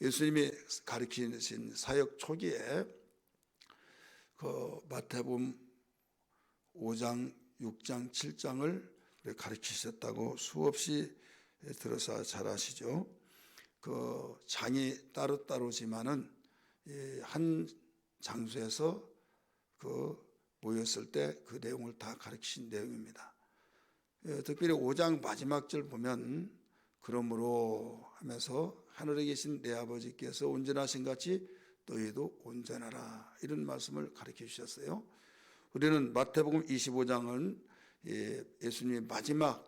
예수님이 가르치신 사역 초기에 그 마태복음 5장, 6장, 7장을 가르치셨다고 수없이 들어서 잘 아시죠. 그 장이 따로따로지만은 이한 장소에서 그 모였을 때 그 내용을 다 가르치신 내용입니다. 예, 특별히 5장 마지막 절 보면 그러므로 하면서 하늘에 계신 내 아버지께서 온전하신 같이 너희도 온전하라 이런 말씀을 가르쳐 주셨어요. 우리는 마태복음 25장은 예, 예수님의 마지막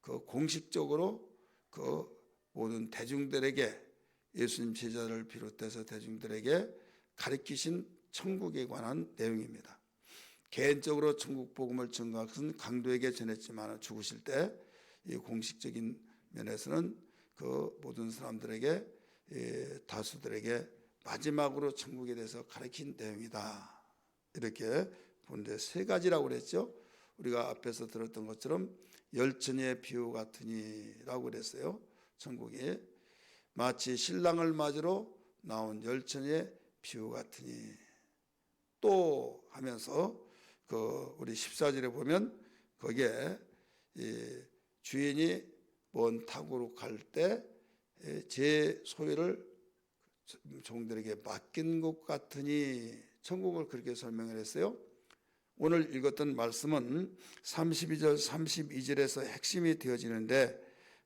그 공식적으로 그 모든 대중들에게 예수님 제자를 비롯해서 대중들에게 가르치신 천국에 관한 내용입니다. 개인적으로 천국 복음을 전가한 것은 강도에게 전했지만 죽으실 때 이 공식적인 면에서는 그 모든 사람들에게 예, 다수들에게 마지막으로 천국에 대해서 가르친 내용이다. 이렇게 보는데 세 가지라고 그랬죠. 우리가 앞에서 들었던 것처럼 열천의 비유 같으니라고 그랬어요. 천국이 마치 신랑을 맞으러 나온 열천의 비유 같으니 또 하면서 그 우리 14절에 보면 거기에 이 주인이 먼 타고로 갈 때 제 소유를 종들에게 맡긴 것 같으니 천국을 그렇게 설명을 했어요. 오늘 읽었던 말씀은 32절, 32절에서 핵심이 되어지는데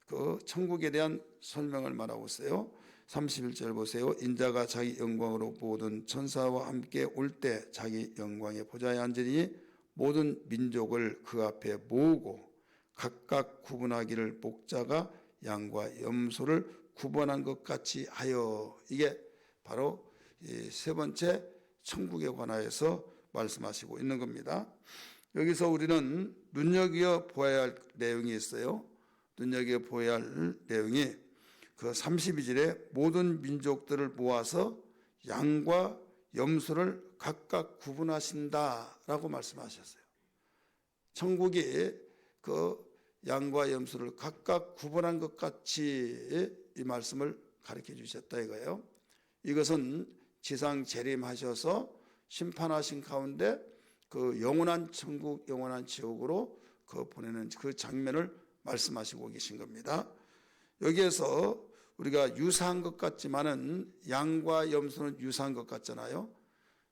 그 천국에 대한 설명을 말하고 있어요. 31절 보세요. 인자가 자기 영광으로 모든 천사와 함께 올 때 자기 영광의 보좌에 앉으니 모든 민족을 그 앞에 모으고 각각 구분하기를 목자가 양과 염소를 구분한 것 같이 하여 이게 바로 세 번째 천국에 관하여서 말씀하시고 있는 겁니다. 여기서 우리는 눈여겨 보아야 할 내용이 있어요. 눈여겨 보아야 할 내용이 그 32절에 모든 민족들을 모아서 양과 염소를 각각 구분하신다라고 말씀하셨어요. 천국이 그 양과 염소를 각각 구분한 것 같이 이 말씀을 가르쳐 주셨다 이거예요. 이것은 지상 재림하셔서 심판하신 가운데 그 영원한 천국, 영원한 지옥으로 그 보내는 그 장면을 말씀하시고 계신 겁니다. 여기에서 우리가 유사한 것 같지만은 양과 염소는 유사한 것 같잖아요.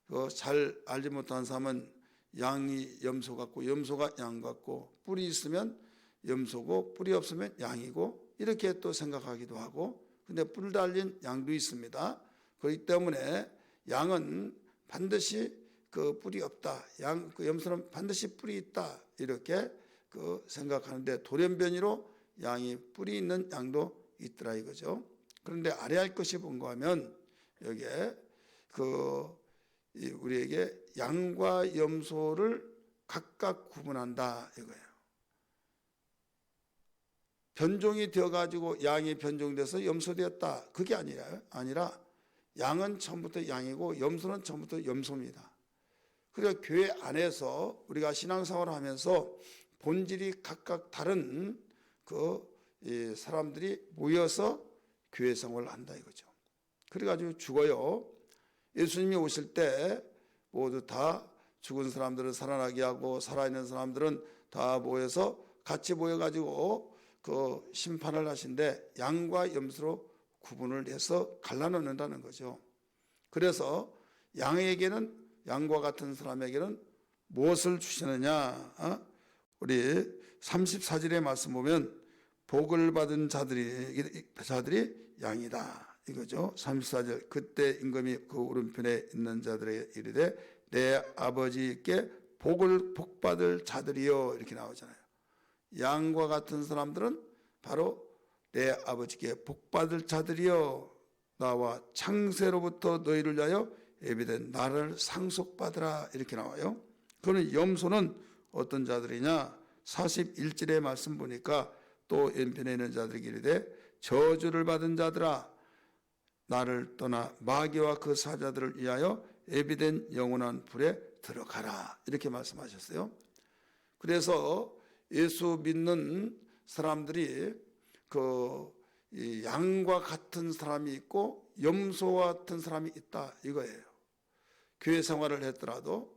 그잘 알지 못한 사람은 양이 염소 같고 염소가 양 같고 뿔이 있으면 염소고 뿔이 없으면 양이고 이렇게 또 생각하기도 하고 근데 뿔 달린 양도 있습니다. 그렇기 때문에 양은 반드시 그 뿔이 없다. 양, 그 염소는 반드시 뿔이 있다. 이렇게 그 생각하는데 돌연변이로 양이 뿔이 있는 양도 있더라 이거죠. 그런데 아래할 것이 뭔가 하면 여기에 그 우리에게 양과 염소를 각각 구분한다 이거예요. 변종이 되어가지고 양이 변종돼서 염소되었다. 그게 아니라, 아니라 양은 처음부터 양이고 염소는 처음부터 염소입니다. 그래서 교회 안에서 우리가 신앙생활을 하면서 본질이 각각 다른 그 사람들이 모여서 교회 생활을 한다 이거죠. 그래가지고 죽어요. 예수님이 오실 때 모두 다 죽은 사람들을 살아나게 하고 살아있는 사람들은 다 모여서 같이 모여가지고 그 심판을 하신데 양과 염소로 구분을 해서 갈라놓는다는 거죠. 그래서 양에게는 양과 같은 사람에게는 무엇을 주시느냐? 어? 우리 34절의 말씀 보면 복을 받은 자들이 자들이 양이다. 이거죠. 34절 그때 임금이 그 오른편에 있는 자들에게 이르되 내 아버지께 복을 복 받을 자들이요 이렇게 나오잖아요. 양과 같은 사람들은 바로 내 아버지께 복 받을 자들이요 나와 창세로부터 너희를 위하여 예비된 나를 상속받으라 이렇게 나와요. 그는 염소는 어떤 자들이냐? 41절의 말씀 보니까 또 왼편에 있는 자들에게 이르되 저주를 받은 자들아 나를 떠나 마귀와 그 사자들을 위하여 예비된 영원한 불에 들어가라 이렇게 말씀하셨어요. 그래서 예수 믿는 사람들이 그이 양과 같은 사람이 있고 염소와 같은 사람이 있다 이거예요. 교회 생활을 했더라도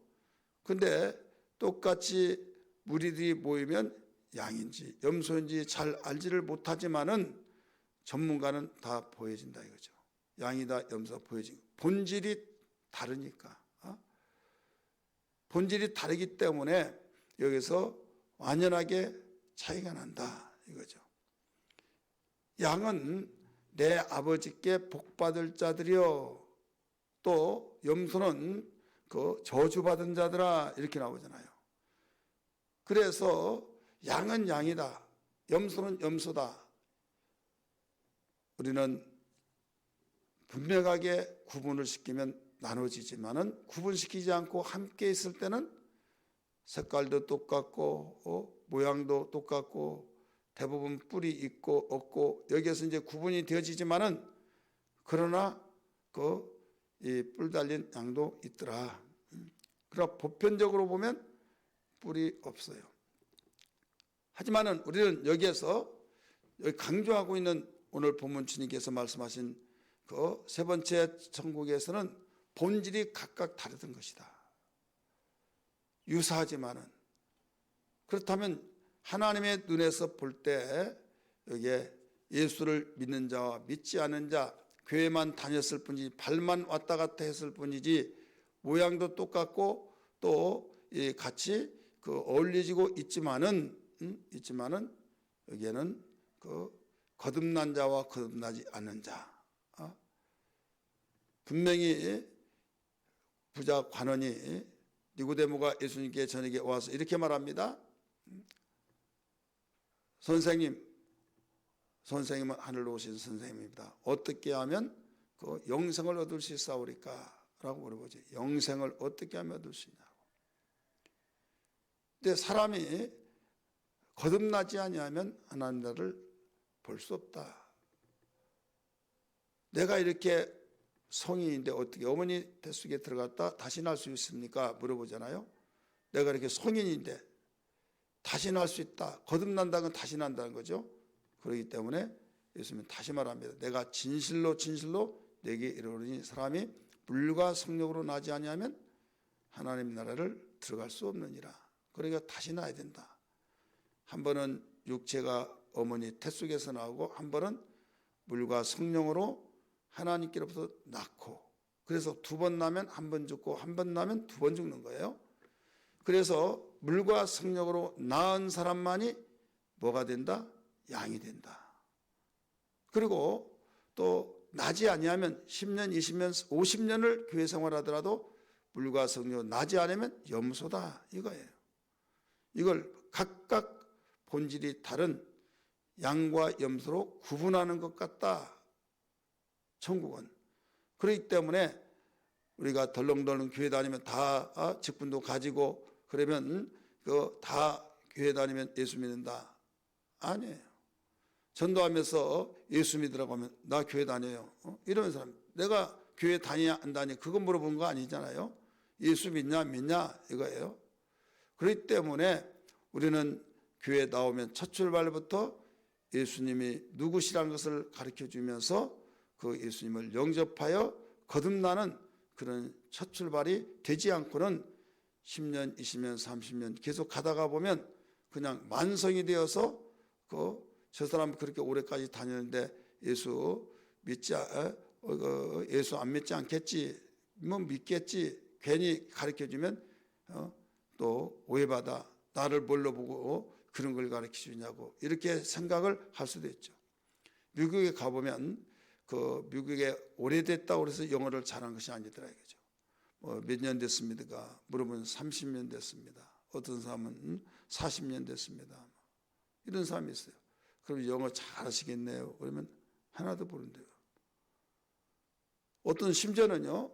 근데 똑같이 무리들이 모이면 양인지 염소인지 잘 알지를 못하지만은 전문가는 다 보여진다 이거죠. 양이다 염소가 보여진 본질이 다르니까 어? 본질이 다르기 때문에 여기서 완연하게 차이가 난다 이거죠. 양은 내 아버지께 복받을 자들이요 또 염소는 그 저주받은 자들아 이렇게 나오잖아요. 그래서 양은 양이다. 염소는 염소다. 우리는 분명하게 구분을 시키면 나눠지지만은 구분시키지 않고 함께 있을 때는 색깔도 똑같고 어, 모양도 똑같고 대부분 뿔이 있고 없고 여기에서 이제 구분이 되어지지만은 그러나 그 이 뿔 달린 양도 있더라. 음. 그러나 보편적으로 보면 뿔이 없어요. 하지만은 우리는 여기에서 여기 강조하고 있는 오늘 본문 주님께서 말씀하신 그 세 번째 천국에서는 본질이 각각 다르던 것이다. 유사하지만은 그렇다면 하나님의 눈에서 볼 때 여기에 예수를 믿는 자와 믿지 않은 자 교회만 다녔을 뿐이지 발만 왔다 갔다 했을 뿐이지 모양도 똑같고 또이 같이 그 어울리지고 있지만은 음, 있지만은 여기에는 그 거듭난 자와 거듭나지 않는 자 어? 분명히 부자 관원이 니고데모가 예수님께 저녁에 와서 이렇게 말합니다. 선생님, 선생님은 하늘로 오신 선생님입니다. 어떻게 하면 그 영생을 얻을 수 있사오리까? 라고 물어보지. 영생을 어떻게 하면 얻을 수 있냐고. 근데 사람이 거듭나지 아니하면 하나님 나라를 볼 수 없다. 내가 이렇게 성인인데 어떻게 어머니 뱃속에 들어갔다 다시 날 수 있습니까? 물어보잖아요. 내가 이렇게 성인인데 다시 날 수 있다. 거듭난다는 건 다시 난다는 거죠. 그렇기 때문에 예수님은 다시 말합니다. 내가 진실로 진실로 내게 이르노니 사람이 물과 성령으로 나지 아니하면 하나님 나라를 들어갈 수 없느니라. 그러니까 다시 나야 된다. 한 번은 육체가 어머니 태 속에서 나오고 한 번은 물과 성령으로 하나님께로부터 낳고 그래서 두 번 나면 한 번 죽고 한 번 나면 두 번 죽는 거예요. 그래서 물과 성령으로 낳은 사람만이 뭐가 된다? 양이 된다. 그리고 또 나지 아니하면 10년, 20년, 50년을 교회 생활하더라도 물과 성령 나지 않으면 염소다 이거예요. 이걸 각각 본질이 다른 양과 염소로 구분하는 것 같다. 천국은 그렇기 때문에 우리가 덜렁덜렁 교회 다니면 다 어, 직분도 가지고 그러면 그 다 교회 다니면 예수 믿는다 아니에요. 전도하면서 예수 믿으라고 하면 나 교회 다녀요. 어? 이러는 사람 내가 교회 다니냐 안 다니냐 그거 물어본 거 아니잖아요. 예수 믿냐 믿냐 이거예요. 그렇기 때문에 우리는 교회 나오면 첫 출발부터 예수님이 누구시라는 것을 가르쳐 주면서 그 예수님을 영접하여 거듭나는 그런 첫 출발이 되지 않고는 10년, 20년, 30년 계속 가다가 보면 그냥 만성이 되어서 그 저 사람 그렇게 오래까지 다녔는데 예수 믿지 어, 어, 예수 안 믿지 않겠지 뭐 믿겠지 괜히 가르쳐 주면 어, 또 오해받아 나를 뭘로 보고 그런 걸 가르쳐 주냐고 이렇게 생각을 할 수도 있죠. 미국에 가보면 그 미국에 오래됐다고 그래서 영어를 잘한 것이 아니더라 이거죠. 뭐 몇 년 됐습니까? 물어보면 30년 됐습니다. 어떤 사람은 40년 됐습니다. 이런 사람이 있어요. 그럼 영어 잘하시겠네요. 그러면 하나도 모른대요. 어떤 심지어는요.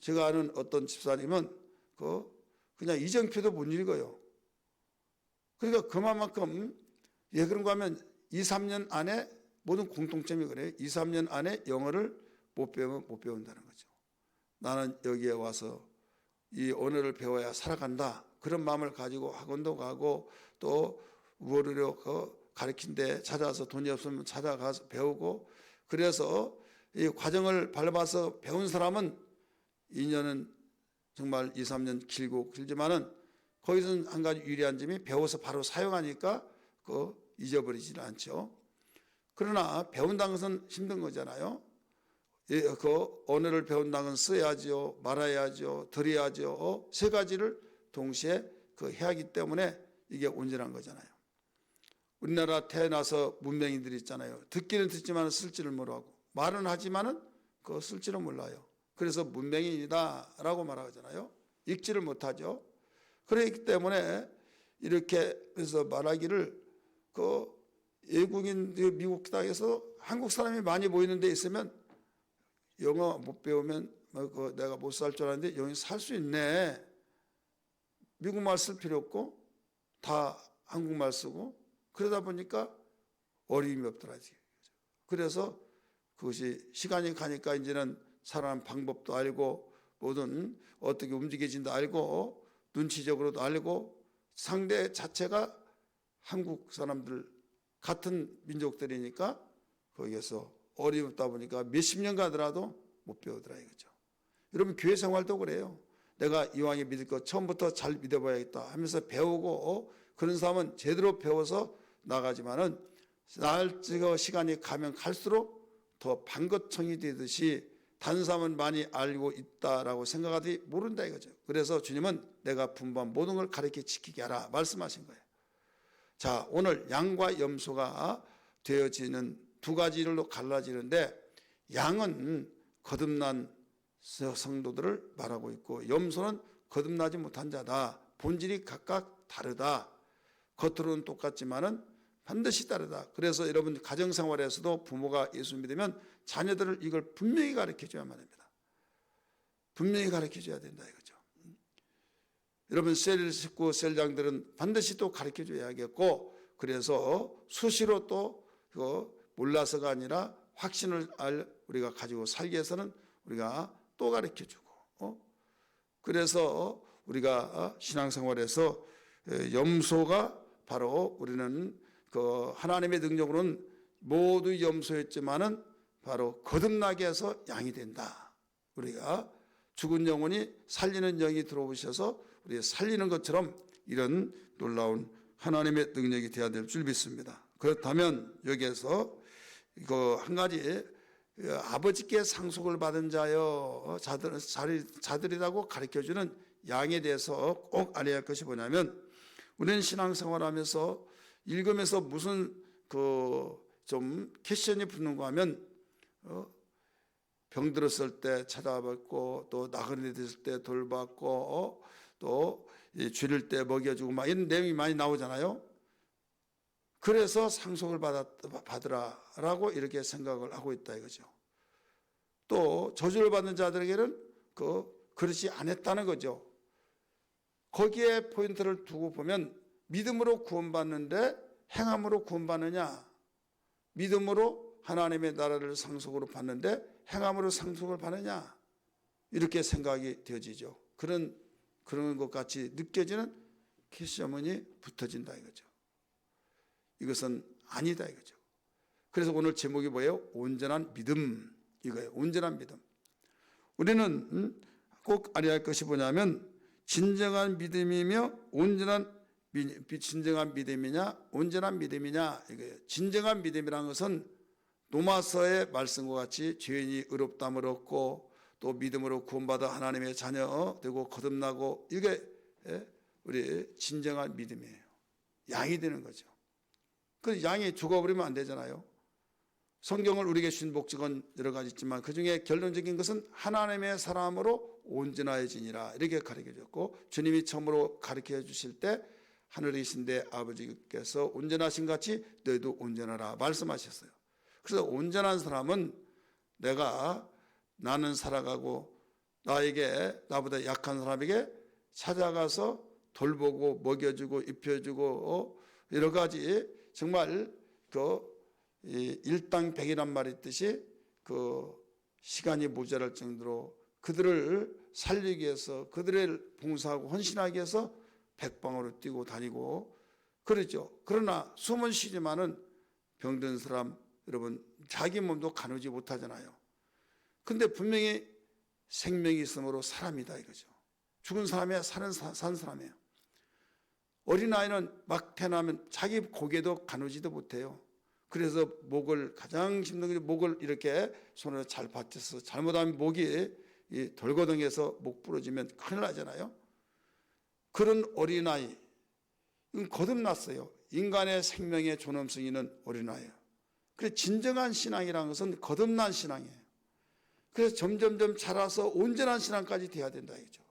제가 아는 어떤 집사님은 그 그냥 이정표도 못 읽어요. 그러니까 그만큼 예 그런가 하면 2, 3년 안에 모든 공통점이 그래요. 2, 3년 안에 영어를 못 배우면 못 배운다는 거죠. 나는 여기에 와서 이 언어를 배워야 살아간다. 그런 마음을 가지고 학원도 가고 또 우월으로 그 가르친 데 찾아서 돈이 없으면 찾아가서 배우고 그래서 이 과정을 밟아서 배운 사람은 2년은 정말 2, 3년 길고 길지만은 거기서는 한 가지 유리한 점이 배워서 바로 사용하니까 그 잊어버리지는 않죠. 그러나 배운다는 것은 힘든 거잖아요. 예, 그 언어를 배운다는 건 써야죠, 말아야죠, 들어야죠. 어, 세 가지를 동시에 그 해야 하기 때문에 이게 온전한 거잖아요. 우리나라 태어나서 문명인들이 있잖아요. 듣기는 듣지만 쓸지를 모르고 말은 하지만은 그 쓸지를 몰라요. 그래서 문명인이다라고 말하잖아요. 읽지를 못하죠. 그렇기 때문에 이렇게 해서 말하기를 그 외국인 그 미국 땅에서 한국 사람이 많이 모이는 데 있으면 영어 못 배우면 뭐그 내가 못 살 줄 알았는데 여기 살 수 있네. 미국말 쓸 필요 없고 다 한국말 쓰고 그러다 보니까 어려움이 없더라지. 그래서 그것이 시간이 가니까 이제는 살아가는 방법도 알고 모든 어떻게 움직여진다 알고 눈치적으로도 알고 상대 자체가 한국 사람들 같은 민족들이니까 거기에서 어려웠다 보니까 몇십 년 가더라도 못 배우더라 이거죠. 여러분 교회 생활도 그래요. 내가 이왕에 믿을 것 처음부터 잘 믿어봐야겠다 하면서 배우고 어? 그런 사람은 제대로 배워서 나가지만은 날짜가 시간이 가면 갈수록 더 반것청이 되듯이 다른 사람은 많이 알고 있다라고 생각하더니 모른다 이거죠. 그래서 주님은 내가 분부한 모든 걸 가르쳐 지키게 하라 말씀하신 거예요. 자, 오늘 양과 염소가 되어지는 두 가지로 갈라지는데 양은 거듭난 성도들을 말하고 있고 염소는 거듭나지 못한 자다. 본질이 각각 다르다. 겉으로는 똑같지만은 반드시 다르다. 그래서 여러분 가정생활에서도 부모가 예수 믿으면 자녀들을 이걸 분명히 가르쳐 줘야만 합니다. 분명히 가르쳐 줘야 된다 이거죠. 여러분 셀 식구 셀장들은 반드시 또 가르쳐 줘야겠고 그래서 수시로 또 그거 몰라서가 아니라 확신을 알 우리가 가지고 살기 위해서는 우리가 또 가르쳐 주고 어? 그래서 우리가 어, 신앙생활에서 에, 염소가 바로 우리는 그 하나님의 능력으로는 모두 염소였지만은 바로 거듭나게 해서 양이 된다. 우리가 죽은 영혼이 살리는 영이 들어오셔서 우리 살리는 것처럼 이런 놀라운 하나님의 능력이 되어야 될 줄 믿습니다. 그렇다면 여기에서 이거 한 가지 어, 아버지께 상속을 받은 자여 어, 자들, 자들이라고 가르쳐 주는 양에 대해서 꼭 알아야 할 것이 뭐냐면 우리는 신앙생활하면서 읽으면서 무슨 그 좀 캐션이 붙는가 하면 어, 병들었을 때 찾아뵙고 또 나그네 됐을 때 돌봤고 어, 또이 줄일 때 먹여주고 막 이런 내용이 많이 나오잖아요. 그래서 상속을 받았, 받으라라고 이렇게 생각을 하고 있다 이거죠. 또 저주를 받는 자들에게는 그 그렇지 않았다는 거죠. 거기에 포인트를 두고 보면 믿음으로 구원받는데 행함으로 구원받느냐? 믿음으로 하나님의 나라를 상속으로 받는데 행함으로 상속을 받느냐? 이렇게 생각이 되어지죠. 그런 그런 것 같이 느껴지는 캐시어머니 붙어진다 이거죠. 이것은 아니다 이거죠. 그래서 오늘 제목이 뭐예요? 온전한 믿음 이거예요. 온전한 믿음. 우리는 음, 꼭 알아야 할 것이 뭐냐면 진정한 믿음이며 온전한 미- 진정한 믿음이냐 온전한 믿음이냐 이거예요. 진정한 믿음이라는 것은 로마서의 말씀과 같이 죄인이 의롭담을 얻고 또 믿음으로 구원받아 하나님의 자녀 되고 거듭나고 이게 예, 우리 진정한 믿음이에요. 양이 되는 거죠. 그 양이 죽어버리면 안 되잖아요. 성경을 우리에게 주신 목적은 여러 가지 있지만 그 중에 결론적인 것은 하나님의 사람으로 온전해지니라 이렇게 가르쳐 줬고 주님이 처음으로 가르쳐 주실 때 하늘에 계신데 아버지께서 온전하신 같이 너희도 온전하라 말씀하셨어요. 그래서 온전한 사람은 내가 나는 살아가고 나에게 나보다 약한 사람에게 찾아가서 돌보고 먹여주고 입혀주고 어, 여러 가지 정말 그이 일당백이란 말이 있듯이 그 시간이 모자랄 정도로 그들을 살리기 위해서 그들을 봉사하고 헌신하기 위해서 백방으로 뛰고 다니고 그렇죠. 그러나 숨은 쉬지만은 병든 사람 여러분 자기 몸도 가누지 못하잖아요. 근데 분명히 생명이 있으므로 사람이다 이거죠. 죽은 사람이야 사는 사, 산 사람이에요. 어린아이는 막 태어나면 자기 고개도 가누지도 못해요. 그래서 목을 가장 힘든 게 목을 이렇게 손으로 잘 받쳐서 잘못하면 목이 이 돌고등에서 목 부러지면 큰일 나잖아요. 그런 어린아이 거듭났어요. 인간의 생명의 존엄성이 있는 어린아이예요. 그래서 진정한 신앙이라는 것은 거듭난 신앙이에요. 그래서 점점점 자라서 온전한 신앙까지 돼야 된다 이죠.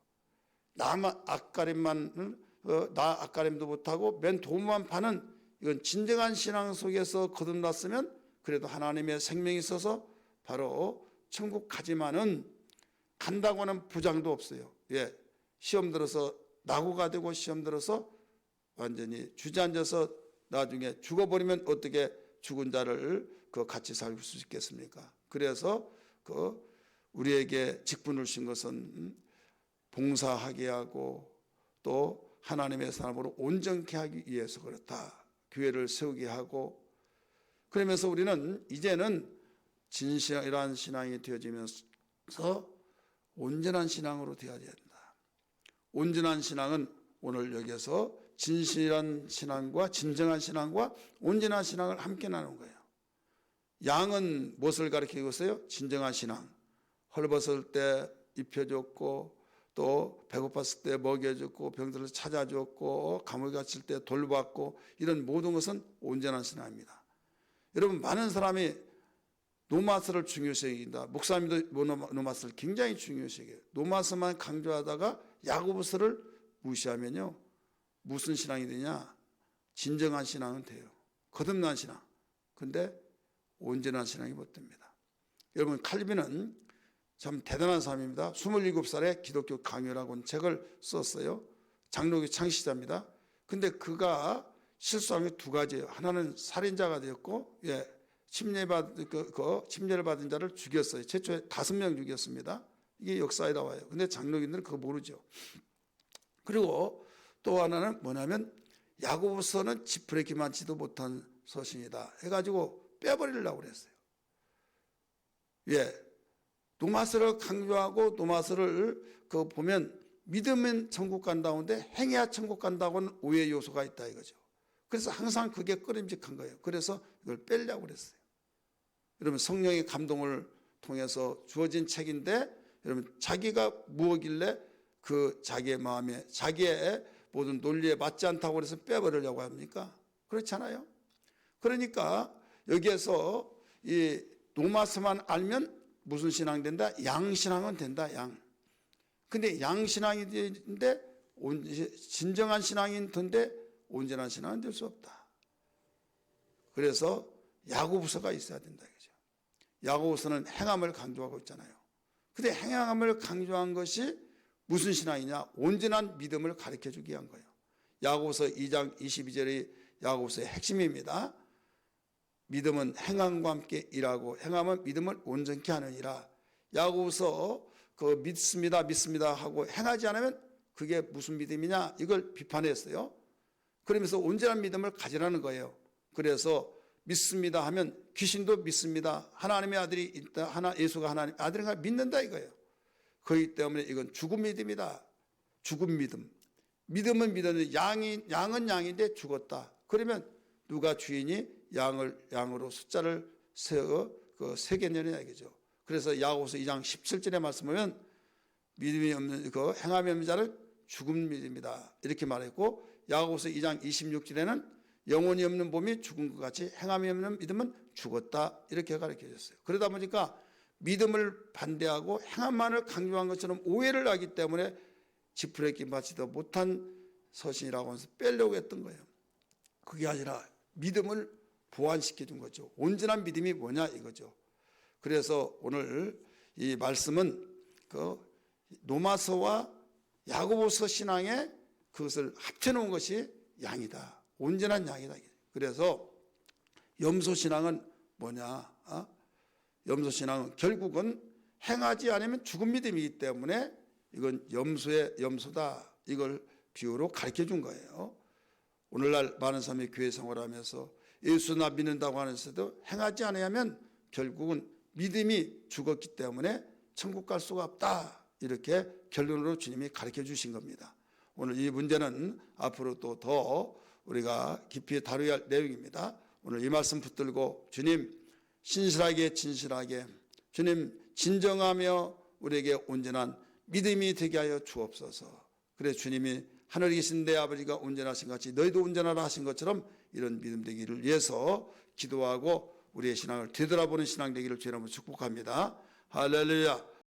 나만 앞가림만 어, 나 앞가림도 못하고 맨 도움만 파는 이건 진정한 신앙 속에서 거듭났으면 그래도 하나님의 생명이 있어서 바로 천국 가지만은 간다고는 부장도 없어요. 예, 시험 들어서 낙오가 되고 시험 들어서 완전히 주저앉아서 나중에 죽어버리면 어떻게 죽은 자를 그 같이 살수 있겠습니까? 그래서 그 우리에게 직분을 신 것은 봉사하게 하고 또 하나님의 사람으로 온전케 하기 위해서 그렇다. 교회를 세우게 하고 그러면서 우리는 이제는 진실한 신앙이 되어지면서 온전한 신앙으로 되어야 된다. 온전한 신앙은 오늘 여기에서 진실한 신앙과 진정한 신앙과 온전한 신앙을 함께 나누는 거예요. 양은 무엇을 가리키고 있어요? 진정한 신앙. 헐벗을 때 입혀줬고 또 배고팠을 때 먹여줬고 병들을 찾아줬고 감옥에 갇힐 때 돌봤고 이런 모든 것은 온전한 신앙입니다. 여러분 많은 사람이 노마스를 중요시 여긴다. 목사님도 노마스를 굉장히 중요시 여겨요. 노마스만 강조하다가 야고보스를 무시하면요. 무슨 신앙이 되냐? 진정한 신앙은 돼요. 거듭난 신앙. 근데 온전한 신앙이 못 됩니다. 여러분 칼빈은 참 대단한 사람입니다. 27살에 기독교 강요라고 책을 썼어요. 장로교 창시자입니다. 근데 그가 실수한 게 두 가지예요. 하나는 살인자가 되었고, 예, 침례받 그, 그 침례를 받은 자를 죽였어요. 최초에 다섯 명 죽였습니다. 이게 역사에 나와요. 근데 장로교인들은 그거 모르죠. 그리고 또 하나는 뭐냐면 야고보서는 지푸레기만치도 못한 서신이다. 해가지고 빼버리려고 그랬어요. 예, 노마스를 강조하고 노마스를 그 보면 믿으면 천국 간다는데 행해야 천국 간다고는 오해 요소가 있다 이거죠. 그래서 항상 그게 꺼림직한 거예요. 그래서 이걸 빼려고 그랬어요. 여러분 성령의 감동을 통해서 주어진 책인데 여러분 자기가 무엇길래 그 자기의 마음에 자기의 모든 논리에 맞지 않다고 해서 빼버리려고 합니까? 그렇잖아요. 그러니까 여기에서 이 노마스만 알면 무슨 신앙 된다? 양신앙은 된다. 양. 근데 양신앙이 되는데 진정한 신앙인 텐데 온전한 신앙은 될 수 없다. 그래서 야고보서가 있어야 된다 이거죠. 야고보서는 행함을 강조하고 있잖아요. 근데 행함을 강조한 것이 무슨 신앙이냐? 온전한 믿음을 가르쳐 주기 위한 거예요. 야고보서 2장 22절이 야고보서의 핵심입니다. 믿음은 행함과 함께 일하고 행함은 믿음을 온전케 하느니라. 야고보서 그 믿습니다, 믿습니다 하고 행하지 않으면 그게 무슨 믿음이냐? 이걸 비판했어요. 그러면서 온전한 믿음을 가지라는 거예요. 그래서 믿습니다 하면 귀신도 믿습니다. 하나님의 아들이 있다. 하나 예수가 하나님 아들인가 믿는다 이거예요. 그렇기 때문에 이건 죽은 믿음이다. 죽은 믿음. 믿음은 믿었는데 양이 양은 양인데 죽었다. 그러면 누가 주인이 양을 양으로 숫자를 세어 그 세겠느냐 이거죠. 그래서 야고보서 2장 17절에 말씀하면 믿음이 없는 그 행함이 없는 자를 죽은 믿음이다 이렇게 말했고 야고보서 2장 26절에는 영혼이 없는 몸이 죽은 것 같이 행함이 없는 믿음은 죽었다 이렇게 가르쳐 줬어요. 그러다 보니까 믿음을 반대하고 행함만을 강조한 것처럼 오해를 하기 때문에 지푸레기 맞지도 못한 서신이라고 하면서 빼려고 했던 거예요. 그게 아니라 믿음을 보완시켜 준 거죠. 온전한 믿음이 뭐냐 이거죠. 그래서 오늘 이 말씀은 그 노마서와 야고보서 신앙에 그것을 합쳐 놓은 것이 양이다. 온전한 양이다. 그래서 염소 신앙은 뭐냐? 어? 염소 신앙은 결국은 행하지 않으면 죽은 믿음이기 때문에 이건 염소의 염소다. 이걸 비유로 가르쳐 준 거예요. 오늘날 많은 사람이 교회 생활하면서 예수 나 믿는다고 하면서도 행하지 않으면 결국은 믿음이 죽었기 때문에 천국 갈 수가 없다. 이렇게 결론으로 주님이 가르쳐 주신 겁니다. 오늘 이 문제는 앞으로 또 더 우리가 깊이 다루어야 할 내용입니다. 오늘 이 말씀 붙들고 주님 신실하게 진실하게 주님 진정하며 우리에게 온전한 믿음이 되게 하여 주옵소서. 그래 주님이 하늘에 계신 내 아버지가 온전하신 같이 너희도 온전하라 하신 것처럼 이런 믿음 되기를 위해서 기도하고 우리의 신앙을 되돌아보는 신앙 되기를 주님으로 축복합니다. 할렐루야.